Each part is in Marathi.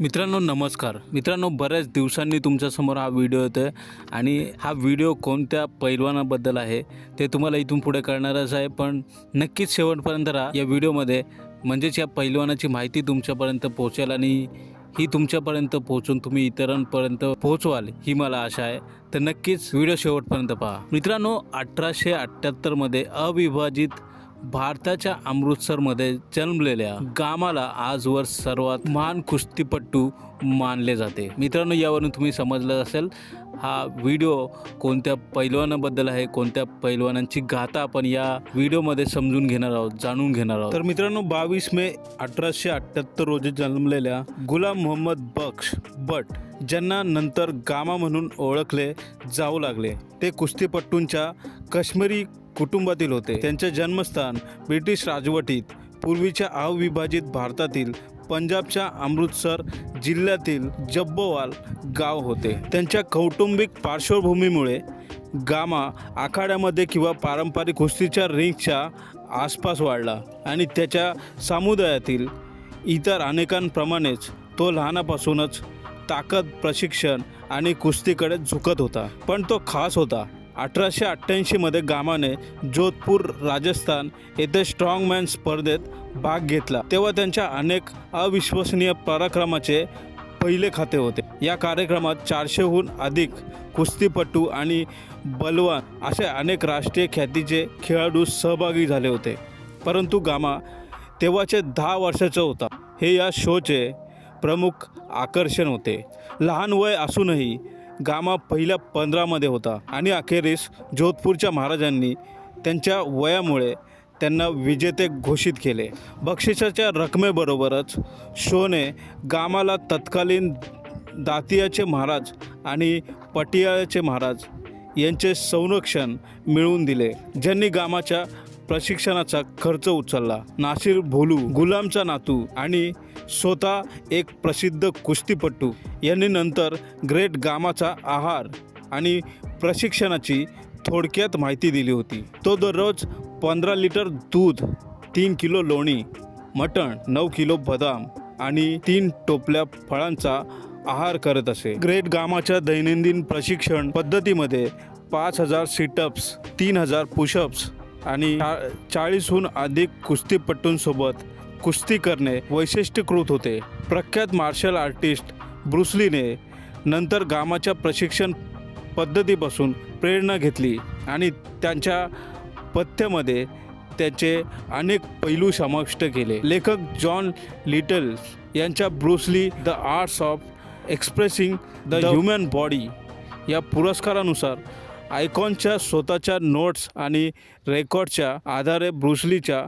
मित्रांनो नमस्कार. मित्रांनो बऱ्याच दिवसांनी तुमच्यासमोर हा व्हिडिओ येतो आहे आणि हा व्हिडिओ कोणत्या पैलवानाबद्दल आहे ते तुम्हाला इथून पुढे कळणारच आहे. पण नक्कीच शेवटपर्यंत राहा या व्हिडिओमध्ये. म्हणजेच या पैलवानाची माहिती तुमच्यापर्यंत पोहोचेल आणि ही तुमच्यापर्यंत पोहोचून तुम्ही इतरांपर्यंत पोहोचवाल ही मला आशा आहे. तर नक्कीच व्हिडिओ शेवटपर्यंत पहा. मित्रांनो अठराशे अठ्ठ्याहत्तरमध्ये अविभाजित भारताच्या अमृतसरमध्ये जन्मलेल्या गामाला आजवर सर्वात महान कुस्तीपट्टू मानले जाते. मित्रांनो यावरून तुम्ही समजलं असेल हा व्हिडिओ कोणत्या पैलवानाबद्दल आहे कोणत्या पैलवानांची गाथा आपण या व्हिडिओमध्ये समजून घेणार आहोत जाणून घेणार आहोत. तर मित्रांनो बावीस मे अठराशे अठ्ठ्याहत्तर रोजी जन्मलेल्या गुलाम मोहम्मद बक्ष बट ज्यांना नंतर गामा म्हणून ओळखले जाऊ लागले. ते कुस्तीपट्टूंच्या काश्मीरी कुटुंबातील होते. त्यांचे जन्मस्थान ब्रिटिश राजवटीत पूर्वीच्या अविभाजित भारतातील पंजाबच्या अमृतसर जिल्ह्यातील जब्बोवाल गाव होते. त्यांच्या कौटुंबिक पार्श्वभूमीमुळे गामा आखाड्यामध्ये किंवा पारंपरिक कुस्तीच्या रिंगच्या आसपास वाढला आणि त्याच्या समुदायातील इतर अनेकांप्रमाणेच तो लहानापासूनच ताकद प्रशिक्षण आणि कुस्तीकडे झुकत होता. पण तो खास होता. अठराशे अठ्ठ्याऐंशीमध्ये गामाने जोधपूर राजस्थान येथे स्ट्रॉंगमॅन स्पर्धेत भाग घेतला. तेव्हा त्यांच्या अनेक अविश्वसनीय पराक्रमाचे पहिले खाते होते. या कार्यक्रमात चारशेहून अधिक कुस्तीपटू आणि बलवान असे अनेक राष्ट्रीय ख्यातीचे खेळाडू सहभागी झाले होते. परंतु गामा तेव्हाचे दहा वर्षाचा होता. हे या शोचे प्रमुख आकर्षण होते. लहान वय असूनही गामा पहिल्या पंधरामध्ये होता. आणि अखेरीस जोधपूरच्या महाराजांनी त्यांच्या वयामुळे त्यांना विजेते घोषित केले. बक्षिसाच्या रकमेबरोबरच शोने गामाला तत्कालीन दातियाचे महाराज आणि पटियाळाचे महाराज यांचे संरक्षण मिळवून दिले. ज्यांनी गामाच्या प्रशिक्षणाचा खर्च उचलला. नासिर भोलू गुलामचा नातू आणि स्वतः एक प्रसिद्ध कुस्तीपट्टू यांनी नंतर ग्रेट गामाचा आहार आणि प्रशिक्षणाची थोडक्यात माहिती दिली होती. तो दररोज पंधरा लिटर दूध तीन किलो लोणी मटण नऊ किलो बदाम आणि तीन टोपल्या फळांचा आहार करत असे. ग्रेट गामाच्या दैनंदिन प्रशिक्षण पद्धतीमध्ये पाच हजार सिटअप्स तीन हजार पुशअप्स आणि चा- चाळीसहून अधिक कुस्तीपट्टूंसोबत कुस्ती करणे वैशिष्ट्यीकृत होते. प्रख्यात मार्शल आर्टिस्ट ब्रुसलीने नंतर गामाच्या प्रशिक्षण पद्धतीपासून प्रेरणा घेतली आणि त्यांच्या पथ्यामध्ये त्याचे अनेक पैलू समाविष्ट केले. लेखक जॉन लिटल यांच्या Bruce Lee the arts of expressing the human body या पुरस्कारानुसार आयकॉनच्या स्वतःच्या नोट्स आणि रेकॉर्डच्या आधारे ब्रुसलीच्या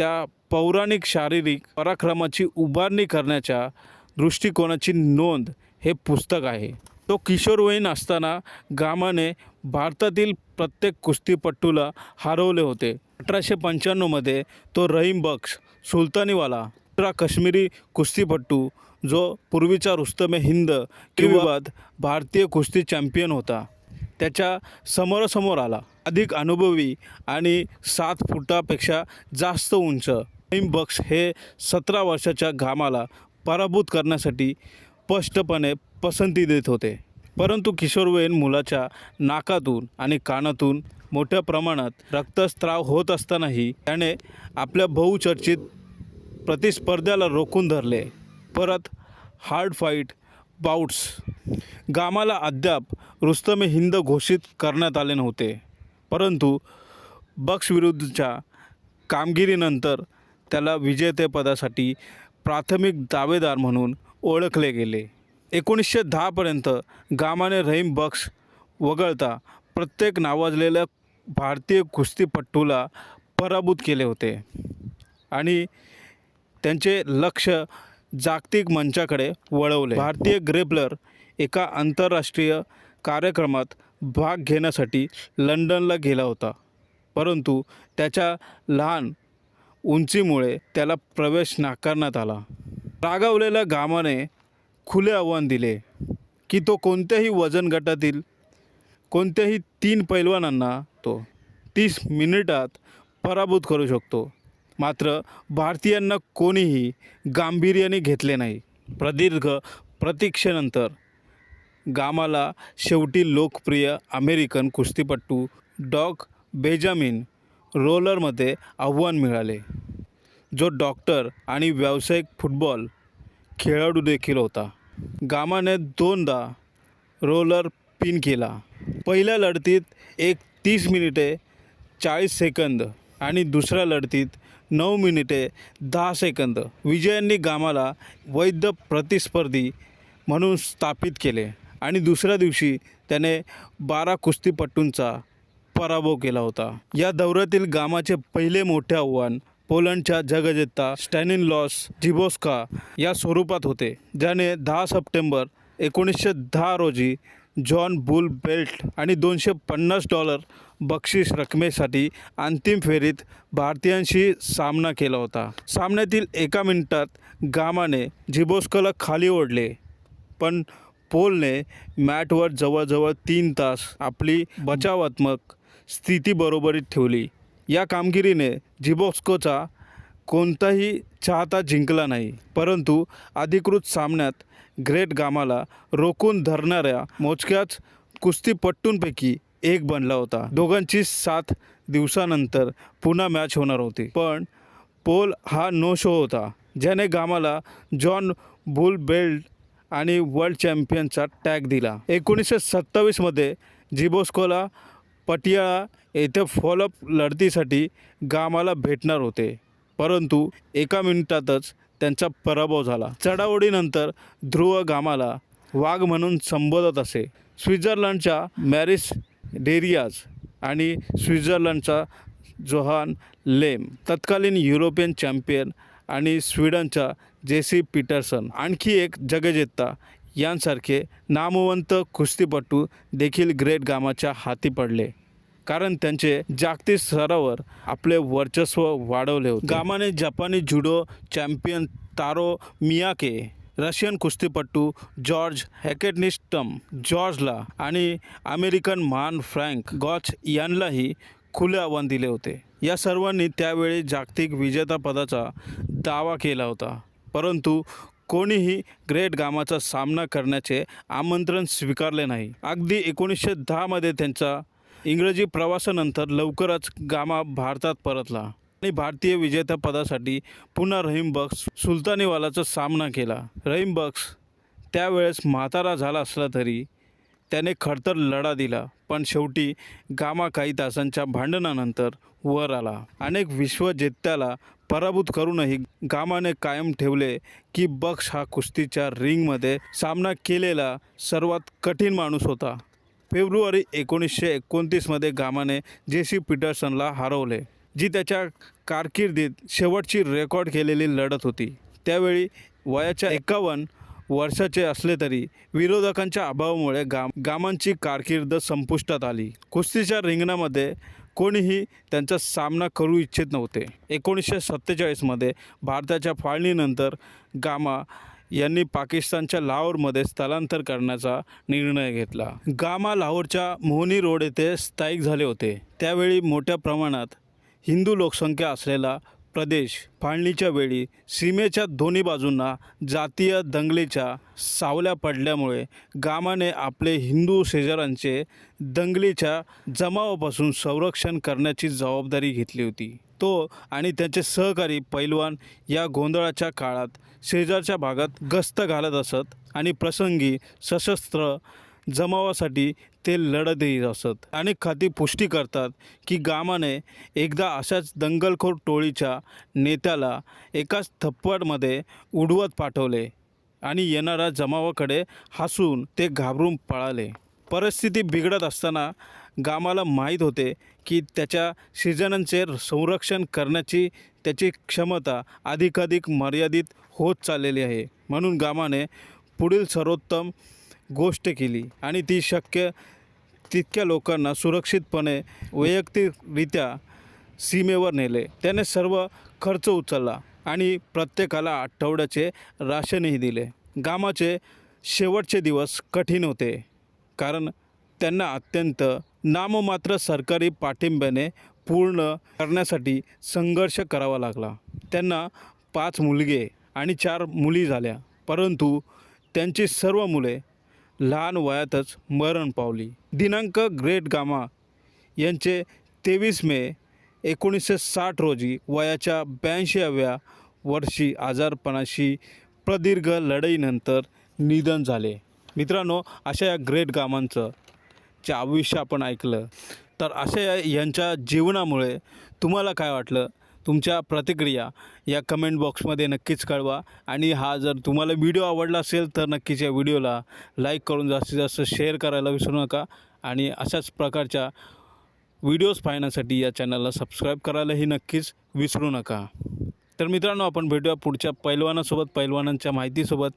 त्या पौराणिक शारीरिक पराक्रमाची उभारणी करण्याच्या दृष्टिकोनाची नोंद हे पुस्तक आहे. तो किशोरवयीन असताना गामाने भारतातील प्रत्येक कुस्तीपट्टूला हरवले होते. अठराशे पंच्याण्णवमध्ये तो रहीम बक्ष सुलतानीवाला दुसरा काश्मीरी कुस्तीपट्टू जो पूर्वीचा रुस्तमे हिंद किंवा भारतीय कुस्ती चॅम्पियन होता. त्याच्या समोरासमोर आला. अधिक अनुभवी आणि सात फुटापेक्षा जास्त उंच. रहीम हे सतरा वर्षाच्या घामाला पराभूत करण्यासाठी स्पष्टपणे पसंती देत होते. परंतु किशोरवयीन मुलाच्या नाकातून आणि कानातून मोठ्या प्रमाणात रक्तस्त्राव होत असतानाही त्याने आपल्या बहुचर्चित प्रतिस्पर्ध्याला रोखून धरले. परत हार्ड फाईट बाउट्स गामाला अद्याप रुस्तमे हिंद घोषित करण्यात आले नव्हते. परंतु बक्सविरुद्धच्या कामगिरीनंतर त्याला विजेतेपदासाठी प्राथमिक दावेदार म्हणून ओळखले गेले. एकोणीसशे दहापर्यंत गामाने रहीम बक्स वगळता प्रत्येक नावाजलेल्या भारतीय कुस्तीपट्टूला पराभूत केले होते. आणि त्यांचे लक्ष जागतिक मंचाकडे वळवले. भारतीय ग्रेपलर एका आंतरराष्ट्रीय कार्यक्रमात भाग घेण्यासाठी लंडनला गेला होता. परंतु त्याच्या लहान उंचीमुळे त्याला प्रवेश नाकारण्यात आला. रागावलेल्या गामाने खुले आव्हान दिले की तो कोणत्याही वजन गटातील कोणत्याही तीन पैलवानांना तो तीस मिनिटात पराभूत करू शकतो. मात्र भारतीयांना कोणीही गांभीर्याने घेतले नाही. प्रदीर्घ प्रतीक्षेनंतर गामाला शेवटी लोकप्रिय अमेरिकन कुस्तीपट्टू डॉग बेजामिन रोलरमध्ये आव्हान मिळाले. जो डॉक्टर आणि व्यावसायिक फुटबॉल खेळाडू देखील होता. गामाने दोनदा रोलर पिन केला. पहिल्या लढतीत एक तीस मिनिटे चाळीस सेकंद आणि दुसऱ्या लढतीत नऊ मिनिटे दहा सेकंद. विजयांनी गामाला वैध प्रतिस्पर्धी म्हणून स्थापित केले आणि दुसऱ्या दिवशी त्याने बारा कुस्तीपट्टूंचा पराभव केला होता. या दौऱ्यातील गामाचे पहिले मोठे आव्हान पोलंडच्या जगजेता स्टॅनिन लॉस जिबोस्का या स्वरूपात होते ज्याने दहा सप्टेंबर एकोणीसशे दहा रोजी जॉन बुल बेल्ट आणि दोनशे पन्नास डॉलर बक्षीस रकमेसाठी अंतिम फेरीत भारतीयांशी सामना केला होता. सामन्यातील एका मिनिटात गामाने झिबोस्कला खाली ओढले पण पोलने मॅटवर जवळजवळ तीन तास आपली बचावात्मक स्थिती बरोबरीत ठेवली. या कामगिरीने जिबोस्कोचा कोणताही चाहता जिंकला नाही परंतु अधिकृत सामन्यात ग्रेट गामाला रोखून धरणाऱ्या मोजक्याच कुस्तीपट्टूंपैकी एक बनला होता. दोघांची सात दिवसानंतर पुन्हा मॅच होणार होती. पण पोल हा नो शो होता ज्याने गामाला जॉन बुल बेल्ट आणि वर्ल्ड चॅम्पियनचा टॅग दिला. एकोणीसशे सत्तावीसमध्ये जिबोस्कोला पटियाळा येथे फॉलोअप लढतीसाठी गामाला भेटणार होते. परंतु एका मिनिटातच त्यांचा पराभव झाला. चढाओढीनंतर ध्रुव गामाला वाघ म्हणून संबोधत असे. स्वित्झर्लंडच्या मॅरिस डेरियाज आणि स्वित्झर्लंडचा जोहान लेम तत्कालीन युरोपियन चॅम्पियन आणि स्वीडनचा जेसी पीटरसन आणखी एक जगजेता यांसारखे नामवंत कुस्तीपटू देखील ग्रेट गामाच्या हाती पडले. कारण त्यांचे जागतिक स्तरावर आपले वर्चस्व वाढवले होते. गामाने जपानी judo champion Taro Miyake Russian कुस्तीपट्टू George Hackenschmidt जॉर्जला आणि अमेरिकन महान फ्रँक गॉच यांनाही खुले आव्हान दिले होते. या सर्वांनी त्यावेळी जागतिक विजेतापदाचा दावा केला होता. परंतु कोणीही ग्रेट गामाचा सामना करण्याचे आमंत्रण स्वीकारले नाही. अगदी एकोणीसशे दहामध्ये त्यांचा इंग्रजी प्रवासानंतर लवकरच गामा भारतात परतला आणि भारतीय विजेत्यापदासाठी पुन्हा रहीम बक्स सुलतानीवालाचा सामना केला. रहीम बक्स त्यावेळेस म्हातारा झाला असला तरी त्याने खडतर लढा दिला पण शेवटी गामा काही तासांच्या भांडणानंतर वर आला. अनेक विश्वजेत्याला पराभूत करूनही गामाने कायम ठेवले की बक्स हा कुस्तीच्या रिंगमध्ये सामना केलेला सर्वात कठीण माणूस होता. फेब्रुवारी एकोणीसशे एकोणतीसमध्ये गामाने जे सी पीटर्सनला हरवले जी त्याच्या कारकिर्दीत शेवटची रेकॉर्ड केलेली लढत होती. त्यावेळी वयाच्या एकावन्न वर्षाचे असले तरी विरोधकांच्या अभावामुळे गाम गामांची कारकीर्द संपुष्टात आली. कुस्तीच्या रिंगणामध्ये कोणीही त्यांचा सामना करू इच्छित नव्हते. एकोणीसशे सत्तेचाळीसमध्ये भारताच्या फाळणीनंतर गामा यांनी पाकिस्तानच्या लाहोरमध्ये स्थलांतर करण्याचा निर्णय घेतला. गामा लाहोरच्या मोहनी रोड येथे स्थायिक झाले होते. त्यावेळी मोठ्या प्रमाणात हिंदू लोकसंख्या असलेला प्रदेश फाळणीच्या वेळी सीमेच्या दोन्ही बाजूंना जातीय दंगलीच्या सावल्या पडल्यामुळे गामाने आपले हिंदू शेजाऱ्यांचे दंगलीच्या जमावापासून संरक्षण करण्याची जबाबदारी घेतली होती. तो आणि त्यांचे सहकारी पैलवान या गोंधळाच्या काळात शेजारच्या भागात गस्त घालत असत आणि प्रसंगी सशस्त्र जमावासाठी ते लढतही असत. अनेक खाती पुष्टी करतात की गामाने एकदा अशाच दंगलखोर टोळीच्या नेत्याला एकाच थप्पडमध्ये उडवत पाठवले आणि येणाऱ्या जमावाकडे हसून ते घाबरून पळाले. परिस्थिती बिघडत असताना गामाला माहीत होते की त्याच्या शेजाऱ्यांचे संरक्षण करण्याची त्याची क्षमता अधिकाधिक मर्यादित होत चाललेली आहे. म्हणून गामाने पुढील सर्वोत्तम गोष्ट केली आणि ती शक्य तितक्या लोकांना सुरक्षितपणे वैयक्तिकरित्या सीमेवर नेले. त्याने सर्व खर्च उचलला आणि प्रत्येकाला आठवड्याचे राशनही दिले. गामाचे शेवटचे दिवस कठीण होते कारण त्यांना अत्यंत नाममात्र सरकारी पाठिंब्याने पूर्ण करण्यासाठी संघर्ष करावा लागला. त्यांना पाच मुलगे आणि चार मुली झाल्या. परंतु त्यांची सर्व मुले लहान वयातच मरण पावली. दिनांक ग्रेट गामा यांचे तेवीस मे एकोणीसशे साठ रोजी वयाच्या ब्याऐंशीव्या वर्षी आजारपणाशी प्रदीर्घ लढाईनंतर निधन झाले. मित्रांनो अशा या ग्रेट गामांचं चे आयुष्य आपण ऐकलं तर असे यांच्या जीवनामुळे तुम्हाला काय वाटलं? तुमच्या प्रतिक्रिया या कमेंट बॉक्समध्ये नक्कीच कळवा. आणि हा जर तुम्हाला व्हिडिओ आवडला असेल तर नक्कीच या व्हिडिओला लाईक करून जास्तीत जास्त शेअर करायला विसरू नका. आणि अशाच प्रकारच्या व्हिडिओज पाहण्यासाठी या चॅनलला सबस्क्राईब करायलाही नक्कीच विसरू नका. तर मित्रांनो आपण भेटूया पुढच्या पैलवानासोबत पैलवानांच्या माहितीसोबत.